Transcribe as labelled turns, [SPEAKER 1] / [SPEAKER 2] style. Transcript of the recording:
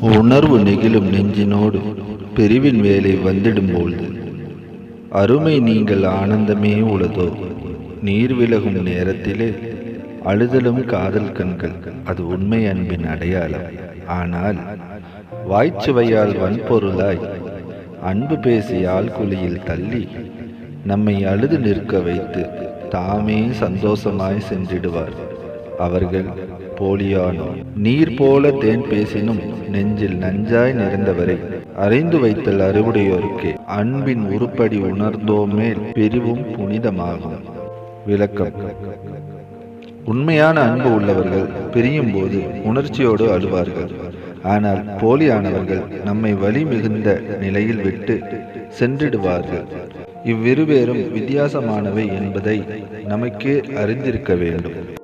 [SPEAKER 1] உணர்வு நெகிழும் நெஞ்சினோடு பிரிவின் வேலை வந்திடும்பொழுது அருமை நீங்கள் ஆனந்தமே உளதோ. நீர் விலகும் நேரத்திலே அழுதலும் காதல் கண்கள் அது உண்மை அன்பின் அடையாளம். ஆனால் வாய்ச்சுவையால் வன்பொருளாய் அன்பு பேசி ஆள்குழியில் தள்ளி நம்மை அழுது நிற்க வைத்து தாமே சந்தோஷமாய் சென்றிடுவார். அவர்கள் போலியானோ நீர் போல தேன் பேசினும் நெஞ்சில் நஞ்சாய் நிறைந்தவரை அறிந்து வைத்தல் அறிவுடையோருக்கு அன்பின் உருப்படி உணர்ந்தோமேல் பிரிவும் புனிதமாகும். விளக்கம். உண்மையான அன்பு உள்ளவர்கள் பிரியும் போது உணர்ச்சியோடு அழுவார்கள். ஆனால் போலியானவர்கள் நம்மை வலி மிகுந்த நிலையில் விட்டு சென்றிடுவார்கள். இவ்விருவேரும் வித்தியாசமானவை என்பதை நமக்கே அறிந்திருக்க வேண்டும்.